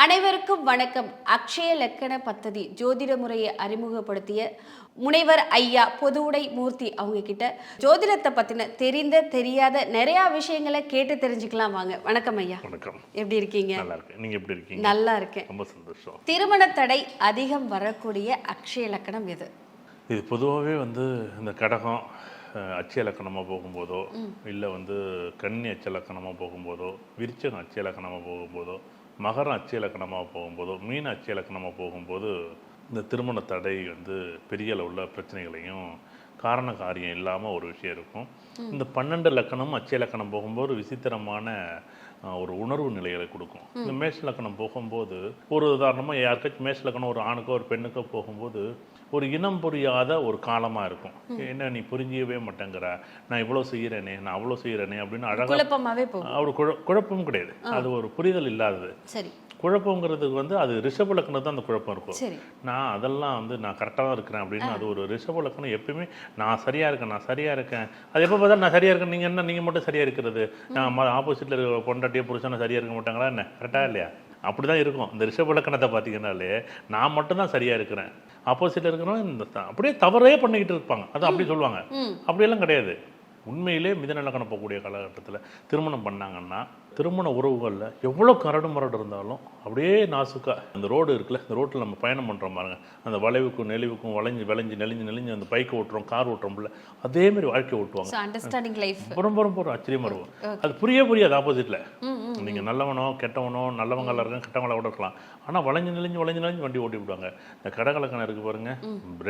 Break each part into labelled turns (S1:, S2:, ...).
S1: அனைவருக்கும் வணக்கம். அக்ஷய லக்கண பத்ததி ஜோதிட முறையை அறிமுகப்படுத்திய முனைவர் ஐயா பொதுவுடை மூர்த்தி அவங்க கிட்ட ஜோதிடத்தை பத்தின தெரிந்த தெரியாத நிறைய விஷயங்களை கேட்டு தெரிஞ்சுக்கலாம் வாங்க. வணக்கம் ஐயா.
S2: வணக்கம்.
S1: எப்படி இருக்கீங்க?
S2: நல்லா இருக்கேன் நீங்க எப்படி இருக்கீங்க?
S1: நல்லா இருக்கேன்
S2: ரொம்ப சந்தோஷம்.
S1: திருமண தடை அதிகம் வரக்கூடிய அக்ஷய லக்கணம் எது?
S2: இது பொதுவாகவே வந்து இந்த கடகம் அஹ், அச்சு இலக்கணமாக போகும்போதோ இல்லை வந்து கன்னி அச்சு இலக்கணமாக போகும்போதோ விருச்சகம் அச்சு இலக்கணமாக போகும்போதோ மகரம் அச்சு இலக்கணமாக போகும்போதோ மீன் அச்சு இலக்கணமாக போகும்போது இந்த திருமண தடை வந்து பெரிய அளவில் பிரச்சனைகளையும் காரண காரியம் இல்லாமல் ஒரு விஷயம் இருக்கும். இந்த பன்னெண்டு லக்கணம் அச்சு இலக்கணம் போகும்போது விசித்திரமான ஒரு உணர்வு நிலைகளை கொடுக்கும். இந்த மேஷ லக்கணம் போகும்போது ஒரு உதாரணமாக யாருக்காச்சும் மேஷ லக்கணம் ஒரு ஆணுக்கோ ஒரு பெண்ணுக்கோ போகும்போது ஒரு இனம் புரியாத ஒரு காலமாக இருக்கும். என்ன நீ புரிஞ்சிக்கவே மாட்டேங்கிற. நான் இவ்வளோ செய்கிறேனே நான் அவ்வளோ செய்கிறேனே அப்படின்னு அழகாக குழ குழப்பமும் கிடையாது. அது ஒரு புரிதல் இல்லாதது.
S1: சரி.
S2: குழப்பங்கிறதுக்கு வந்து அது ரிஷப லக்கணம் தான் அந்த குழப்பம் இருக்கும். நான் அதெல்லாம் வந்து நான் கரெக்டாக தான் இருக்கிறேன் அப்படின்னு அது ஒரு ரிஷப லக்கணம் எப்பயுமே நான் சரியாக இருக்கேன் நான் சரியாக இருக்கேன். அது எப்போ பார்த்தா நான் சரியாக இருக்கேன் நீங்கள் என்ன நீங்கள் மட்டும் சரியாக இருக்கிறது. நான் ஆப்போசிட்டில் இருக்கிற பொண்டாட்டியோ புருஷனை சரியாக இருக்க மாட்டாங்களா என்ன? கரெக்டாக இல்லையா? அப்படி தான் இருக்கும். இந்த ரிஷப லக்கணத்தை பார்த்தீங்கன்னாலே நான் மட்டும்தான் சரியாக இருக்கிறேன். ஆப்போசிட்டில் இருக்கிறவங்க அப்படியே தவறே பண்ணிக்கிட்டு இருப்பாங்க. அது அப்படி சொல்லுவாங்க. அப்படியெல்லாம் கிடையாது. உண்மையிலே மிதன லக்கணம் போகக்கூடிய காலகட்டத்தில் திருமணம் பண்ணாங்கன்னா திருமண உறவுகளில் எவ்வளோ கரடு முரடு இருந்தாலும் அப்படியே நாசுக்கா. அந்த ரோடு இருக்குல்ல இந்த ரோட்டில் நம்ம பயணம் பண்ணுறோம் பாருங்க. அந்த வளைவுக்கும் நெளிவுக்கும் வளைஞ்சு வளைஞ்சு நெளிஞ்சு நெளிஞ்சு அந்த பைக்கை ஓட்டுறோம் கார் ஓட்டுறோம்ல அதே மாதிரி வாழ்க்கை ஓட்டுவாங்க.
S1: ஸோ அண்டர்ஸ்டாண்டிங் லைஃப்
S2: ரொம்ப ரொம்ப ஒரு ஆச்சரியமா இருக்கும். அது புரிய புரியாது ஆப்போசிட்ல
S1: ம் ம்
S2: நீங்க நல்லவனோ கெட்டவனோ நல்லவங்களா இருக்கலாம் கெட்டவங்களா கூட இருக்கலாம். ஆனா வளைஞ்சு நெளிஞ்சு வளைஞ்சு நெளிஞ்சு வண்டி ஓட்டி விடுவாங்க. இந்த கடகலக்கணம் இருக்கு பாருங்க.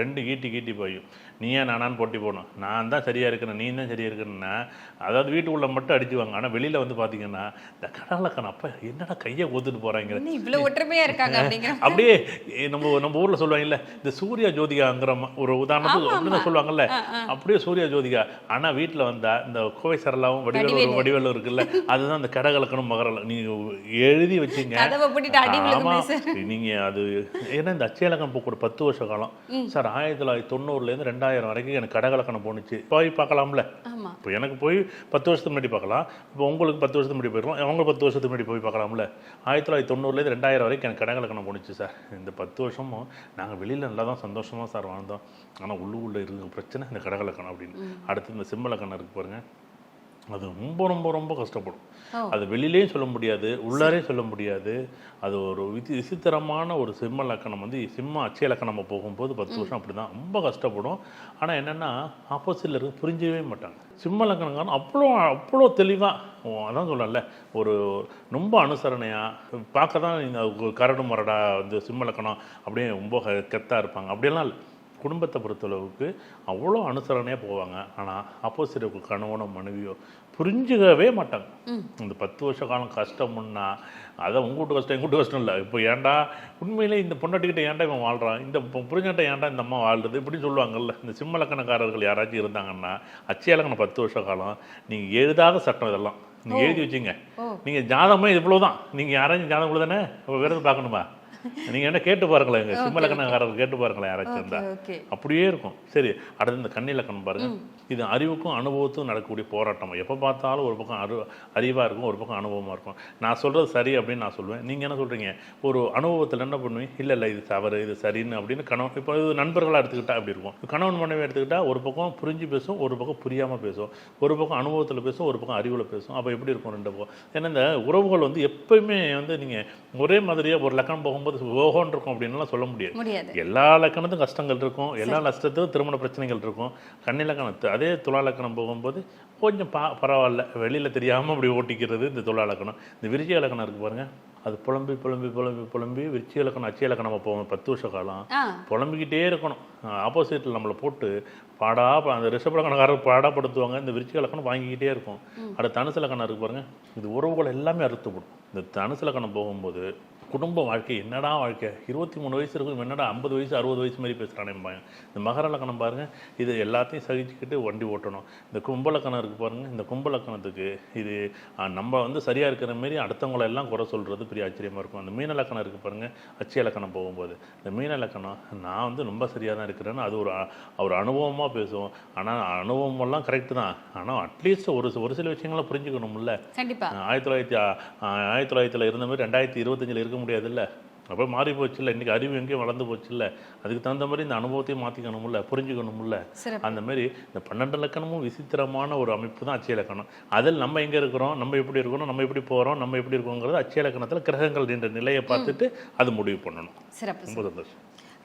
S2: ரெண்டு கீட்டி கீட்டி போயும். நீ ஏன் நானான்னு போட்டி போகணும் நான் தான் சரியா இருக்கிறேன் நீ தான் சரியா இருக்கிறேன்னா அதாவது வீட்டுக்குள்ள மட்டும் அடிச்சுவாங்க. ஆனா வெளியில வந்து பாத்தீங்கன்னா இந்த கடகலக்கணம் அப்ப என்னடா கையை ஊத்துட்டு போறாங்க?
S1: என்ன இவ்வளவு ஒற்றுமையா இருக்காங்க அப்படிங்கிற
S2: அப்படியே நம்ம நம்ம ஊர்ல சொல்லுவாங்கல்ல இந்த சூர்யா ஜோதிகாங்கிற ஒரு உதாரணத்துக்கு அப்படிதான் சொல்லுவாங்கல்ல அப்படியே சூர்யா ஜோதிகா. ஆனா வீட்டுல வந்தா இந்த கோவை சரளாவும் வடிவேலு வடிவேலு. இருக்குல்ல அதுதான் இந்த கடகலக்கணம் மகரல நீங்க எழுதி வச்சீங்க. நீங்க அது ஏன்னா இந்த அச்சயலக்கணம் போக்கு ஒரு பத்து வருஷ காலம். சார் ஆயிரத்தி தொள்ளாயிரத்தி தொண்ணூறுல இருந்து ரெண்டாயிரம் வரைக்கும் எனக்கு கடகலக்கணம் போணுச்சு. போய் பார்க்கலாம்ல. இப்போ எனக்கு போய் பத்து வருஷத்துக்கு முன்னாடி பார்க்கலாம். இப்போ உங்களுக்கு பத்து வருஷத்துக்கு முன்னாடி போயிருக்கலாம் அவங்க பத்து வருஷத்துக்கு முன்னாடி போய் பார்க்கலாம்ல. ஆயிரத்தி தொள்ளாயிரத்தி தொண்ணூறுலேருந்து ரெண்டாயிரம் வரைக்கும் எனக்கு கடகலக்கணம் போணுச்சு சார். இந்த பத்து வருஷமும் நாங்கள் வெளியில் நல்லா தான் சந்தோஷமாக சார் வாழ்ந்தோம். ஆனால் உள்ளுக்குள்ளே இருக்கிற பிரச்சனை இந்த கடகலக்கணம் அப்படின்னு. அடுத்து இந்த சிம்மலக்கணம் இருக்கு பாருங்க. அது ரொம்ப ரொம்ப ரொம்ப கஷ்டப்படும். அது வெளியிலேயும் சொல்ல முடியாது உள்ளாரே சொல்ல முடியாது. அது ஒரு விசி விசித்திரமான ஒரு சிம்ம லக்கணம் வந்து சிம்ம அச்சய லக்கணம் போகும்போது பத்து வருஷம் அப்படி தான் ரொம்ப கஷ்டப்படும். ஆனால் என்னென்னா ஆப்போசிட்டில் இருக்க புரிஞ்சவே மாட்டாங்க. சிம்ம லக்கணங்காரன் அவ்வளோ அவ்வளோ தெளிவாக அதான் சொல்லல ஒரு ரொம்ப அனுசரணையாக பார்க்க தான் இந்த கரடு முரடா வந்து சிம்ம லக்கணம் அப்படியே ரொம்ப கெத்தாக இருப்பாங்க. அப்படியெல்லாம் இல்லை. குடும்பத்தை பொறுத்தளவுக்கு அவ்வளோ அனுசரணையாக போவாங்க. ஆனால் ஆப்போசிட் கணவனோ மனைவியோ புரிஞ்சுக்கவே மாட்டாங்க. இந்த பத்து வருஷ காலம் கஷ்டம்னா அதான் உங்க வீட்டு கஷ்டம் எங்க வீட்டு கஷ்டம் இல்லை. இப்போ ஏன்டா உண்மையிலே இந்த பொண்டாட்டிக்கிட்ட ஏன்டா இவன் வாழ்றான்? இந்த புரிஞ்சாட்ட ஏன்டா இந்த அம்மா வாழ்றது? இப்படி சொல்லுவாங்கல்ல. இந்த சிம்மலக்கணக்காரர்கள் யாராச்சும் இருந்தாங்கன்னா அச்சயலக்கணம் பத்து வருஷ காலம் நீங்கள் எழுதாத சட்டம் இதெல்லாம். நீங்கள் எழுதி வச்சுங்க. நீங்கள் ஜாதகமே இவ்வளோதான் நீங்கள் யாராச்சும் ஜாதகம் இவ்வளோ தானே விரதம் பார்க்கணுமா? நீங்கள் என்ன கேட்டு பாருங்களேன் எங்கள் சிம்மலக்கணக்காரர்கள் கேட்டு பாருங்களேன் யாராச்சும் இருந்தா. அப்படியே இருக்கும். சரி அடுத்து இந்த கன்னி இலக்கணம் பாருங்க. இது அறிவுக்கும் அனுபவத்துக்கும் நடக்கக்கூடிய போராட்டம். எப்போ பார்த்தாலும் ஒரு பக்கம் அறி அறிவாக இருக்கும் ஒரு பக்கம் அனுபவமாக இருக்கும். நான் சொல்கிறது சரி அப்படின்னு நான் சொல்லுவேன். நீங்கள் என்ன சொல்கிறீங்க ஒரு அனுபவத்தில் என்ன பண்ணுவீங்க? இல்லை இல்லை இது தவறு இது சரின்னு அப்படின்னு கணவன் இப்போ இது நண்பர்களாக எடுத்துக்கிட்டா அப்படி இருக்கும். கணவன் மனைவி எடுத்துக்கிட்டா ஒரு பக்கம் புரிஞ்சு பேசும் ஒரு பக்கம் புரியாமல் பேசும். ஒரு பக்கம் அனுபவத்தில் பேசும் ஒரு பக்கம் அறிவில் பேசும். அப்போ எப்படி இருக்கும் ரெண்டு பக்கம்? ஏன்னா இந்த உறவுகள் வந்து எப்பயுமே வந்து நீங்கள் ஒரே மாதிரியாக ஒரு லக்கணம் போகும்போது ஓஹோன்னு இருக்கும் அப்படின்னுலாம் சொல்ல முடியாது. எல்லா லக்கணத்துக்கும் கஷ்டங்கள் இருக்கும். எல்லா நஷ்டத்துக்கும் திருமண பிரச்சனைகள் இருக்கும். கன்னி லக்கணத்து அதே துலா லக்கணம் போகும்போது கொஞ்சம் பா பரவாயில்ல. வெளியில் தெரியாமல் அப்படி ஓட்டிக்கிறது இந்த துலா லக்கணம் இந்த விருச்சிக லக்கணம் இருக்கு பாருங்க. அது புலம்பி புலம்பி புலம்பி புலம்பி விருச்சிக லக்கணம் அச்சய லக்கணமாக போகும். பத்து வருஷ காலம். புலம்பிக்கிட்டே இருக்கணும். ஆப்போசிட்டில் நம்மளை போட்டு பாடா அந்த ரிஷப லக்கணக்காரர் பாடாப்படுத்துவாங்க. இந்த விருச்சிக லக்கணம் வாங்கிக்கிட்டே இருக்கும். அடுத்த தனுசு லக்கணம் இருக்கு பாருங்க. இது உறவுகள் எல்லாமே அறுத்துப்படும் இந்த தனுசு லக்கணம் போகும்போது குடும்ப வாழ்க்கை என்னடா வாழ்க்கை? இருபத்தி மூணு வயசு இருக்கும் என்னடா ஐம்பது வயசு அறுபது வயசு மாதிரி பேசுகிறானே இந்த மகர லக்கணம் பாருங்க இது எல்லாத்தையும் சகிச்சுக்கிட்டு வண்டி ஓட்டணும். இந்த கும்ப லக்கணம் இருக்கு பாருங்க இந்த கும்ப லக்கணத்துக்கு இது நம்ம வந்து சரியா இருக்கிற மாரி அடுத்தவங்களை எல்லாம் குறை சொல்றது பெரிய ஆச்சரியமா இருக்கும். அந்த மீன லக்கணம் இருக்கு பாருங்க அச்சய லக்கணம் போகும்போது. இந்த மீன லக்கணம் நான் வந்து ரொம்ப சரியா தான் இருக்கிறேன்னு அது ஒரு ஒரு அனுபவமா பேசும் ஆனா அனுபவம் எல்லாம் கரெக்ட் தான். ஆனா அட்லீஸ்ட் ஒரு ஒரு சில விஷயங்களை புரிஞ்சுக்கணும்ல.
S1: கண்டிப்பா.
S2: ஆயிரத்தி தொள்ளாயிரத்தி ஆயிரத்தி தொள்ளாயிரத்தில் இருந்த மாதிரி ரெண்டாயிரத்தி இருபத்தஞ்சில் இருக்க முடியாதுல்ல? அப்போ மாறி போச்சுல்ல? இன்றைக்கி அறிவு எங்கேயும் வளர்ந்து போச்சுல்ல? அதுக்கு தகுந்த மாதிரி இந்த அனுபவத்தையும் மாற்றிக்கணும்ல புரிஞ்சுக்கணும்ல அந்த மாதிரி இந்த பன்னெண்டு லக்கணமும் விசித்திரமான ஒரு அமைப்பு தான் அச்சய இலக்கணம். அதில் நம்ம எங்கே இருக்கிறோம்? நம்ம எப்படி இருக்கிறோம் நம்ம எப்படி போகிறோம் நம்ம எப்படி இருக்கோங்கிறது அச்சய இலக்கணத்தில் கிரகங்கள் நின்ற நிலையை பார்த்துட்டு அது முடிவு பண்ணணும். ரொம்ப சந்தோஷம்.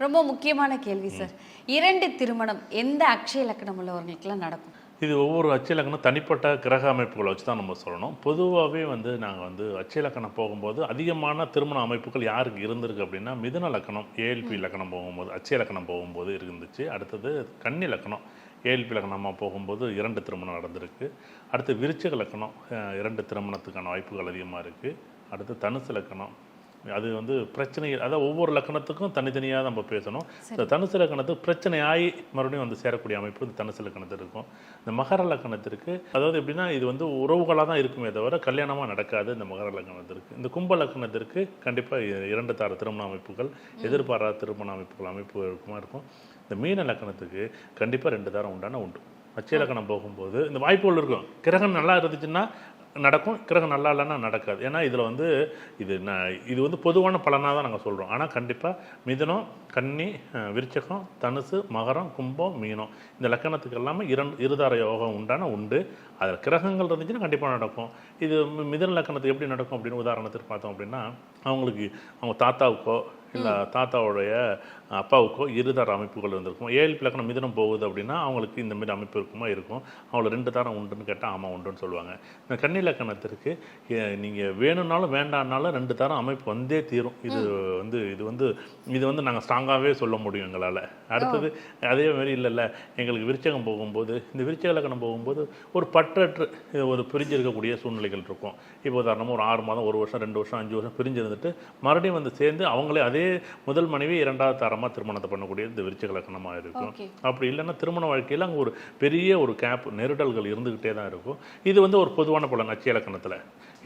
S1: ரொம்ப முக்கியமான கேள்வி சார். இரண்டு திருமணம் எந்த அக்ஷய லக்கணம் உள்ளவர்களுக்கெல்லாம் நடக்கும்?
S2: இது ஒவ்வொரு அச்சலக்கணம் தனிப்பட்ட கிரக அமைப்புகளை வச்சு தான் நம்ம சொல்லணும். பொதுவாகவே வந்து நாங்கள் வந்து அச்சலக்கணம் போகும்போது அதிகமான திருமண அமைப்புகள் யாருக்கு இருந்திருக்கு அப்படின்னா மிதுன லக்கணம் ஏஎல்பி லக்கணம் போகும்போது அச்சலக்கணம் போகும்போது இருந்துச்சு. அடுத்தது கன்னி லக்கணம் ஏஎல்பி லக்கணமாக போகும்போது இரண்டு திருமணம் நடந்திருக்கு. அடுத்து விருச்சிக லக்கணம் இரண்டு திருமணத்துக்கான வாய்ப்புகள் அதிகமாக இருக்குது அடுத்து தனுசு லக்கணம் அது வந்து பிரச்சனை அதாவது ஒவ்வொரு லக்கணத்துக்கும் தனித்தனியாக நம்ம பேசணும். இந்த தனுசு லக்கணத்துக்கு பிரச்சனை ஆகி மறுபடியும் வந்து சேரக்கூடிய அமைப்பு இந்த தனுசு லக்கணத்தில் இருக்கும். இந்த மகர லக்கணத்திற்கு அதாவது எப்படின்னா இது வந்து உறவுகளாக தான் இருக்குமே தவிர கல்யாணமாக நடக்காது இந்த மகர லக்கணத்திற்கு. இந்த கும்ப லக்கணத்திற்கு கண்டிப்பாக இரண்டு தார திருமண அமைப்புகள் எதிர்பாராத திருமண அமைப்புகள் அமைப்பு இருக்குமா. இருக்கும் இந்த மீன லக்கணத்துக்கு கண்டிப்பாக ரெண்டு தாரம் உண்டான உண்டு. அச்சய லக்கணம் போகும்போது இந்த வாய்ப்புகள் இருக்கும். கிரகம் நல்லா இருந்துச்சுன்னா நடக்கும் கிரகம் நல்லா இல்லைன்னா நடக்காது. ஏன்னா இதில் வந்து இது ந- இது வந்து பொதுவான பலனாக தான் நாங்கள் சொல்கிறோம் ஆனால் கண்டிப்பாக மிதுனம் கன்னி விருச்சகம் தனுசு மகரம் கும்பம் மீனம் இந்த லக்கணத்துக்கு எல்லாமே இரண்டு இருதார யோகம் உண்டான உண்டு. அதில் கிரகங்கள் இருந்துச்சுன்னா கண்டிப்பாக நடக்கும். இது மிதுன லக்கணத்துக்கு எப்படி நடக்கும் அப்படின்னு உதாரணத்துக்கு பார்த்தோம் அப்படின்னா அவங்களுக்கு அவங்க தாத்தாவுக்கோ இல்லை தாத்தாவுடைய அப்பாவுக்கோ இருதார அமைப்புகள் இருந்திருக்கும் ஏழு லக்கணம் மிதனம் போகுது அப்படின்னா அவங்களுக்கு இந்த மாதிரி அமைப்பு இருக்குமா? இருக்கும். அவங்கள ரெண்டு தாரம் உண்டுன்னு கேட்டால் ஆமாம் உண்டுன்னு சொல்லுவாங்க. இந்த கன்னி லக்கணத்திற்கு நீங்கள் வேணும்னாலும் வேண்டாம்னாலும் ரெண்டு தாரம் அமைப்பு வந்தே தீரும். இது வந்து இது வந்து இது வந்து நாங்கள் ஸ்ட்ராங்காகவே சொல்ல முடியும் எங்களால். அடுத்தது அதே மாதிரி இல்லைல்ல. எங்களுக்கு விருச்சகம் போகும்போது இந்த விருச்சக லக்கணம் போகும்போது ஒரு பற்றற்று ஒரு பிரிஞ்சிருக்கக்கூடிய சூழ்நிலைகள் இருக்கும். இப்போ உதாரணமாக ஒரு ஆறு மாதம் ஒரு வருஷம் ரெண்டு வருஷம் அஞ்சு வருஷம் பிரிஞ்சு இருந்துட்டு மறுபடியும் வந்து சேர்ந்து அவங்களே அதே முதல் மனைவி இரண்டாவது தாரமாக திருமணத்தை பண்ணக்கூடிய இந்த விருச்சக லக்கணமாக இருக்கும். அப்படி இல்லைன்னா திருமண வாழ்க்கையில் அங்கே ஒரு பெரிய ஒரு கேப் நெருடல்கள் இருந்துக்கிட்டே தான் இருக்கும். இது வந்து ஒரு பொதுவான பலன் அச்சய லக்கணத்தில்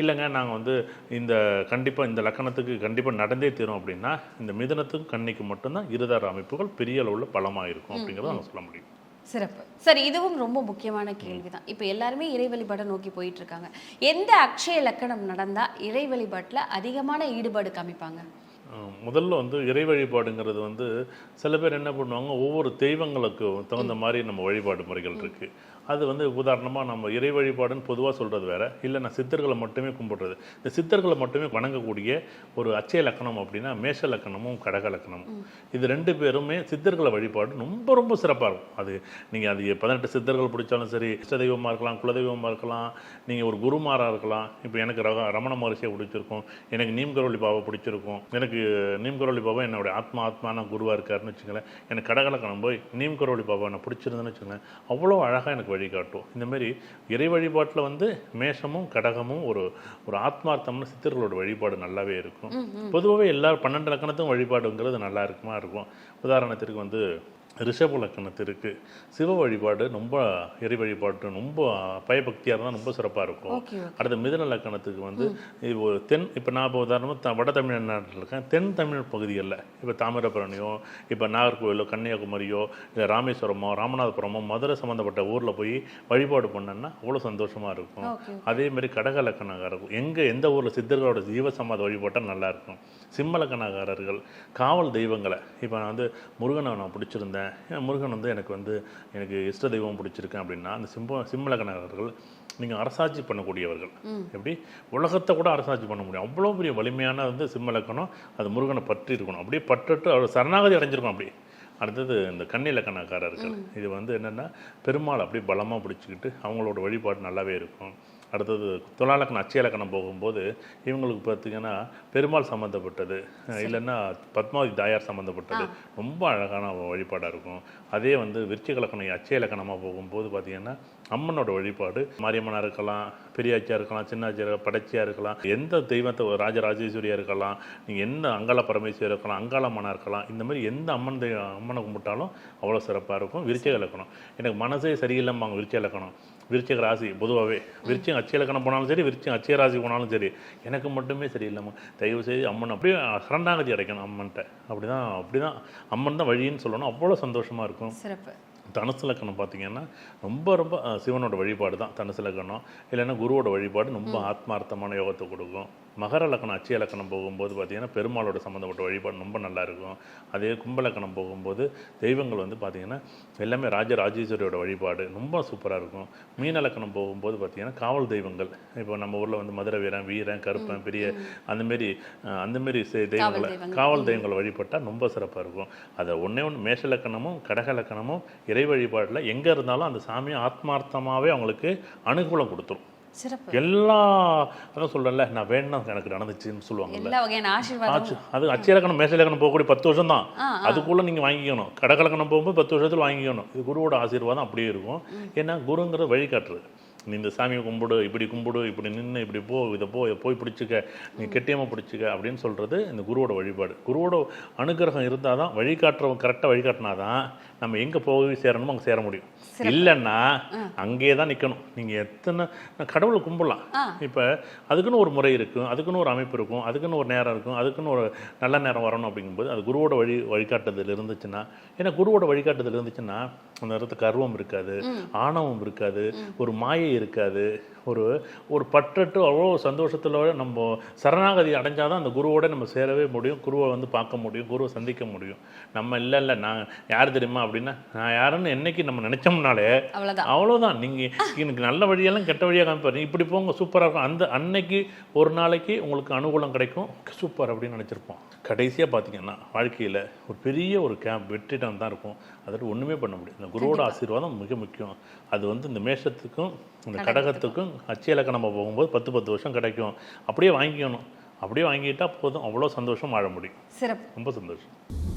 S2: இல்லைங்க நாங்கள் வந்து இந்த கண்டிப்பாக இந்த லக்கணத்துக்கு கண்டிப்பாக நடந்தே தீரும் அப்படின்னா இந்த மிதனத்துக்கும் கன்னிக்கு மட்டும்தான் இருதார அமைப்புகள் பெரிய அளவில் பலமாக இருக்கும் அப்படிங்கிறத நாங்கள் சொல்ல முடியும்.
S1: சிறப்பு. சார் இதுவும் ரொம்ப முக்கியமான கேள்விதான். இப்போ எல்லாருமே இறை வழிபாடை நோக்கி போயிட்டு இருக்காங்க. எந்த அக்ஷய லக்கணம் நடந்தா இறை வழிபாட்டுல அதிகமான ஈடுபாடு காமிப்பாங்க?
S2: முதல்ல வந்து இறை வழிபாடுங்கிறது வந்து சில பேர் என்ன பண்ணுவாங்க ஒவ்வொரு தெய்வங்களுக்கு தகுந்த மாதிரி நம்ம வழிபாடு முறைகள் இருக்குது அது வந்து உதாரணமாக நம்ம இறை வழிபாடுன்னு பொதுவாக சொல்கிறது வேற. இல்லை நான் சித்தர்களை மட்டுமே கும்பிடுறது. இந்த சித்தர்களை மட்டுமே வணங்கக்கூடிய ஒரு அச்சய லக்கணம் அப்படின்னா மேஷ லக்கணமும் கடக லக்கணமும். இது ரெண்டு பேருமே சித்தர்களை வழிபாடு ரொம்ப ரொம்ப சிறப்பாக இருக்கும். அது நீங்கள் அது பதினெட்டு சித்தர்கள் பிடிச்சாலும் சரி இஷ்ட தெய்வமாக இருக்கலாம் குலதெய்வமாக இருக்கலாம் நீங்கள் ஒரு குருமாராக இருக்கலாம். இப்போ எனக்கு ரக ரமண மகர்ஷியை பிடிச்சிருக்கும். எனக்கு நீம்கரோலி பாபா பிடிச்சிருக்கும். எனக்கு நீம்கரோலி பாபா என்னுடைய ஆத்மா ஆத்மான குருவாக இருக்காருன்னு வச்சுங்களேன் எனக்கு கடகலக்கணம் போய் நீம்கரோலி பாபா நான் பிடிச்சிருந்தேன்னு வச்சுங்களேன் அவ்வளோ அழகாக எனக்கு வழிகாட்டும். இந்த மாதிரி இறை வழிபாட்டில் வந்து மேஷமும் கடகமும் ஒரு ஒரு ஆத்மார்த்தமான சித்தர்களோட வழிபாடு நல்லாவே இருக்கும். பொதுவாகவே எல்லாரும் பன்னெண்டு லக்கணத்தும் வழிபாடுங்கிறது நல்லா இருக்குமா இருக்கும்? உதாரணத்திற்கு வந்து ரிஷப லக்கணத்திற்கு சிவ வழிபாடு ரொம்ப இறை வழிபாடு ரொம்ப பயபக்தியாக இருந்தால் ரொம்ப சிறப்பாக இருக்கும். அடுத்த மிதன லக்கணத்துக்கு வந்து ஒரு தென் இப்போ நான் இப்போ உதாரணமாக த வட தமிழ்நாட்டில் இருக்கேன். தென் தமிழ் பகுதிகளில் இப்போ தாமிரபரணியோ இப்போ நாகர்கோவிலோ கன்னியாகுமரியோ இல்லை ராமேஸ்வரமோ ராமநாதபுரமோ மதுரை சம்மந்தப்பட்ட ஊரில் போய் வழிபாடு பண்ணேன்னா அவ்வளோ சந்தோஷமாக இருக்கும்.
S1: ஓகே
S2: அதே மாதிரி கடக லக்கணக்காரர்கள் எங்கே எந்த ஊரில் சித்தர்களோட ஜீவ சமாதி வழிபாட்டால் நல்லா இருக்கும். சிம்ம லக்கணக்காரர்கள் காவல் தெய்வங்களை. இப்போ நான் வந்து முருகனை நான் பிடிச்சிருந்தேன். ஏன் முருகன் வந்து எனக்கு வந்து எனக்கு இஷ்ட தெய்வம் பிடிச்சிருக்கேன் அப்படின்னா அந்த சிம்ம சிம்ம லக்கணக்காரர்கள் நீங்கள் அரசாட்சி பண்ணக்கூடியவர்கள். எப்படி? உலகத்தை கூட அரசாட்சி பண்ண முடியும். அவ்வளோ பெரிய வலிமையான வந்து சிம்ம லக்கணம் அது முருகனை பற்றி இருக்கணும். அப்படியே பற்றுட்டு அவர் சரணாகதி அடைஞ்சிருக்கும் அப்படி. அடுத்தது இந்த கன்னி லக்கணக்காரர்கள் இது வந்து என்னென்னா பெருமாள் அப்படியே பலமாக பிடிச்சிக்கிட்டு அவங்களோட வழிபாடு நல்லாவே இருக்கும். அடுத்தது துலாலக்கணம் அச்சய லக்கணம் போகும்போது இவங்களுக்கு பார்த்தீங்கன்னா பெருமாள் சம்மந்தப்பட்டது இல்லைன்னா பத்மாவதி தாயார் சம்மந்தப்பட்டது ரொம்ப அழகான வழிபாடாக இருக்கும். அதே வந்து விருச்சிக லக்கணம் அச்சய லக்கணமாக போகும்போது பார்த்தீங்கன்னா அம்மனோட வழிபாடு. மாரியம்மனாக இருக்கலாம் பெரியாச்சியாக இருக்கலாம் சின்னாச்சியாக படைச்சியாக இருக்கலாம் எந்த தெய்வத்தை ராஜராஜேஸ்வரியாக இருக்கலாம் நீங்கள் எந்த அங்காள பரமேஸ்வரியாக இருக்கலாம் அங்காளம்மனாக இருக்கலாம் இந்த மாதிரி எந்த அம்மன் தெய்வ அம்மனை கும்பிட்டாலும் அவ்வளோ சிறப்பாக இருக்கும். விருச்சிக லக்கணம் எனக்கு மனசே சரியில்லைம்பாங்க விருச்சிக லக்கணம் விருச்சிக ராசி பொதுவாகவே விருச்சிகம் அச்சய லக்கணம் போனாலும் சரி விருச்சிகம் அச்சய ராசி போனாலும் சரி எனக்கு மட்டுமே சரியில்லைம்மா தயவு செய்து அம்மன் அப்படியே சரணாகதி அடைக்கணும் அம்மன்ட்ட. அப்படி தான் அப்படி தான் அம்மன் தான் வழின்னு சொல்லணும். அவ்வளோ சந்தோஷமாக இருக்கும்.
S1: சிறப்பு.
S2: தனுசு லக்கணம் பார்த்தீங்கன்னா ரொம்ப ரொம்ப சிவனோட வழிபாடு தான் தனுசு லக்கணம் இல்லைன்னா குருவோட வழிபாடு ரொம்ப ஆத்மார்த்தமான யோகத்தை கொடுக்கும். மகர லக்கணம் அச்சு இலக்கணம் போகும்போது பார்த்தீங்கன்னா பெருமாளோட சம்மந்தப்பட்ட வழிபாடு ரொம்ப நல்லா இருக்கும். அதே கும்பலக்கணம் போகும்போது தெய்வங்கள் வந்து பார்த்தீங்கன்னா எல்லாமே ராஜராஜேஸ்வரியோட வழிபாடு ரொம்ப சூப்பராக இருக்கும். மீன லக்கணம் போகும்போது பார்த்தீங்கன்னா காவல் தெய்வங்கள். இப்போ நம்ம ஊரில் வந்து மதுரை வீரன் வீரன் கருப்பன் பெரிய அந்தமாரி அந்தமாரி தெய்வங்களை. காவல் தெய்வங்களை வழிபட்டால் ரொம்ப சிறப்பாக இருக்கும். அதை ஒன்றே ஒன்று மேஷ லக்கணமும் கடக லக்கணமும் இறை வழிபாட்டில் எங்கே இருந்தாலும் அந்த சாமி ஆத்மார்த்தமாகவே அவங்களுக்கு அனுகூலம் கொடுத்துரும். எல்லா அதான் சொல்கிறேன்ல நான் வேணும் எனக்கு நடந்துச்சுன்னு ஆச்சு அது அச்சு இலக்கணம் மேச இலக்கணம் போகக்கூடிய பத்து வருஷம் தான் அதுக்குள்ளே நீங்கள் வாங்கிக்கணும். கடகலக்கணம் போகும்போது பத்து வருஷத்துல வாங்கிக்கணும். இது குருவோட ஆசீர்வாதம் அப்படியே இருக்கும். ஏன்னா குருங்கிறது வழிகாட்டுறது. நீ இந்த சாமியை கும்பிடு இப்படி கும்பிடு இப்படி நின்று இப்படி போ இதை போ இதை போய் பிடிச்சிக்க நீ கெட்டியமாக பிடிச்சிக்க அப்படின்னு சொல்கிறது இந்த குருவோட வழிபாடு. குருவோட அனுகிரகம் இருந்தால் தான் வழிகாட்டுறவங்க கரெக்டாக வழிகாட்டினா தான் நம்ம எங்கே போய் சேரணுமோ அங்கே சேர முடியும். இல்லைன்னா அங்கேயே தான் நிற்கணும் நீங்கள் எத்தனை கடவுளை கும்பிடலாம். இப்போ அதுக்குன்னு ஒரு முறை இருக்கும் அதுக்குன்னு ஒரு அமைப்பு இருக்கும் அதுக்குன்னு ஒரு நேரம் இருக்கும் அதுக்குன்னு ஒரு நல்ல நேரம் வரணும் அப்படிங்கும்போது அது குருவோட வழி வழிகாட்டுதல் இருந்துச்சுன்னா ஏன்னா குருவோட வழிகாட்டுதல் இருந்துச்சுன்னா அந்த இடத்துல கர்வம் இருக்காது ஆணவம் இருக்காது ஒரு மாயை இருக்காது ஒரு ஒரு பற்றட்டு அவ்வளோ சந்தோஷத்தில் நம்ம சரணாகதி அடைஞ்சாதான் அந்த குருவோட நம்ம சேரவே முடியும் குருவை வந்து பார்க்க முடியும் குருவை சந்திக்க முடியும். நம்ம இல்லை இல்லை நான் யார் தெரியுமா அப்படின்னா நான் யாருன்னு என்னைக்கு நம்ம நினச்சோம்னாலே
S1: அவ்வளவுதான்.
S2: அவ்வளோதான் நீங்கள் எனக்கு நல்ல வழியெல்லாம் கெட்ட வழியாக காமிப்பாரு. இப்படி போங்க சூப்பராக இருக்கும். அந்த அன்னைக்கு ஒரு நாளைக்கு உங்களுக்கு அனுகூலம் கிடைக்கும். சூப்பர் அப்படின்னு நினச்சிருப்போம். கடைசியாக பார்த்தீங்கன்னா வாழ்க்கையில் ஒரு பெரிய ஒரு கேம்ப் வெற்றிடம் தான் இருக்கும். அதில் ஒன்றுமே பண்ண முடியும் இந்த குருவோட ஆசீர்வாதம் மிக முக்கியம். அது வந்து இந்த மேஷத்துக்கும் இந்த கடகத்துக்கும் அச்சு இலக்கணமாக போகும்போது பத்து பத்து வருஷம் கிடைக்கும். அப்படியே வாங்கிக்கணும். அப்படியே வாங்கிட்டா போதும். அவ்வளோ சந்தோஷம் வாழ முடியும்.
S1: சிறப்பு.
S2: ரொம்ப சந்தோஷம்.